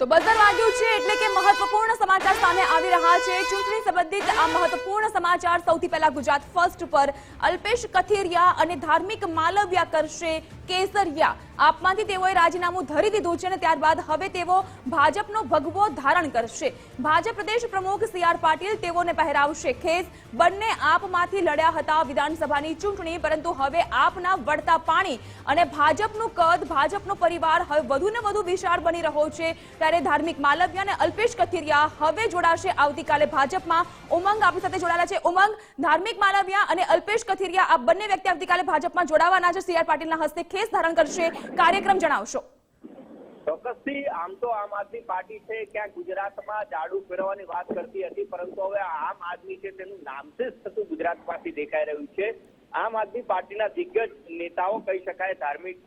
તો બઝર વાગ્યું છે એટલે કે મહત્વપૂર્ણ સમાચાર સામે આવી રહ્યા છે. ચૂંટણી સંબંધિત આ મહત્વપૂર્ણ સમાચાર સૌથી પહેલા ગુજરાત ફર્સ્ટ પર અલ્પેશ કથિરિયા અને ધાર્મિક માલવ્યા કરશે કેસરિયા. આપમાંથી તેઓએ રાજીનામું ધરી દીધું છે અને ત્યારબાદ હવે તેઓ ભાજપનો ભગવો ધારણ કરશે. ભાજપ પ્રદેશ પ્રમુખ સી આર પાટીલ તેઓને પહેરાવશે ખેસ. બંને આપમાંથી લડ્યા હતા વિધાનસભાની ચૂંટણી, પરંતુ હવે આપના વળતા પાણી અને ભાજપનું કદ, ભાજપનો પરિવાર હવે વધુ ને વધુ વિશાળ બની રહ્યો છે. ત્યારે ધાર્મિક માલવ્ય અને અલ્પેશ કથિરિયા હવે જોડાશે. આવતીકાલે ભાજપમાં ઉમંગ આપણી સાથે જોડાયેલા છે. ઉમંગ, ધાર્મિક માલવ્યા અને અલ્પેશ કથિરિયા આ બંને વ્યક્તિ આવતીકાલે ભાજપમાં જોડાવાના છે. સીઆર પાટીલના હસ્તે ખેસ ધારણ કરશે. કાર્યક્રમ જણાવશો. ચોક્કસથી આમ તો આમ આદમી પાર્ટી છે. ક્યાંક ગુજરાતમાં જાડુ ફેરવવાની વાત કરતી હતી, પરંતુ હવે આમ આદમી છે, તેનું નામશેષ થતું ગુજરાતમાંથી દેખાઈ રહ્યું છે. આમ આદમી પાર્ટીના દિગ્ગજ નેતાઓ કહી શકાય, ધાર્મિક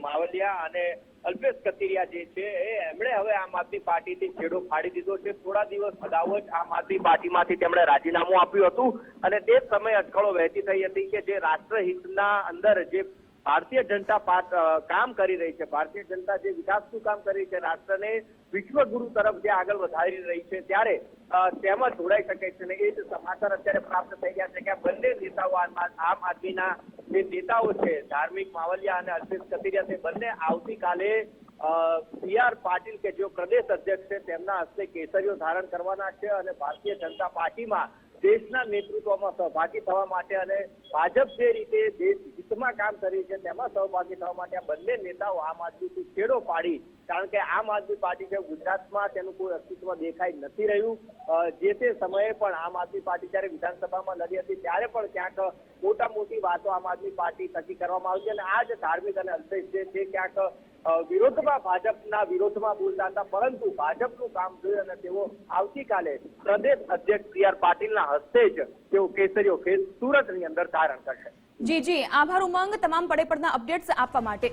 માવલિયા અને અલ્પેશ કથિરિયા જે છે, એ એમણે હવે આમ આદમી પાર્ટીથી છેડો ફાડી દીધો છે. થોડા દિવસ અગાઉ જ આમ આદમી પાર્ટીમાંથી તેમણે રાજીનામું આપ્યું હતું અને તે સમયે અટકળો વહેતી થઈ હતી કે જે રાષ્ટ્રહિતના અંદર જે ભારતીય જનતા કામ કરી રહી છે. ભારતીય જનતા જે વિકાસનું કામ કરી રહી છે, રાષ્ટ્રને વિશ્વગુરુ તરફ જે આગળ વધારી રહી છે, ત્યારે તેમાં જોડાઈ શકે છે અને એ જ સમાચાર અત્યારે પ્રાપ્ત થઈ ગયા છે કે બંને નેતાઓ આમ આમ આદમીના જે નેતાઓ છે, ધાર્મિક માવલિયા અને અલ્પેશ કતિરિયા તે બંને આવતીકાલે સી આર પાટીલ કે જેઓ પ્રદેશ અધ્યક્ષ છે, તેમના હસ્તે કેસરીઓ ધારણ કરવાના છે અને ભારતીય જનતા પાર્ટીમાં દેશના નેતૃત્વમાં સહભાગી થવા માટે અને ભાજપ જે રીતે દેશ હિતમાં કામ કરી છે તેમાં સહભાગી થવા માટે આ બંને નેતાઓ આમ આદમીથી છેડો પાડી, કારણ કે આમ આદમી પાર્ટી છે ગુજરાતમાં તેનું કોઈ અસ્તિત્વ દેખાઈ નથી રહ્યું. જે તે સમયે પણ આમ આદમી પાર્ટી જ્યારે વિધાનસભામાં લડી હતી, ત્યારે પણ ક્યાંક મોટા મોટી વાતો આમ આદમી પાર્ટી થકી કરવામાં આવી છે અને આ જ ધાર્મિક અને અલ્પેશ જે છે, ક્યાંક વિરોધમાં ભાજપના વિરોધમાં બોલતા હતા, પરંતુ ભાજપનું કામ જોયું અને તેઓ આવતીકાલે પ્રદેશ અધ્યક્ષ સી આર પાટીલના હસ્તે જ તેઓ કેસરીઓ ખેસ સુરતની અંદર ધારણ કરશે. જી જી. આભાર, ઉમંગ તમામ પડે પડના અપડેટ્સ આપવા માટે.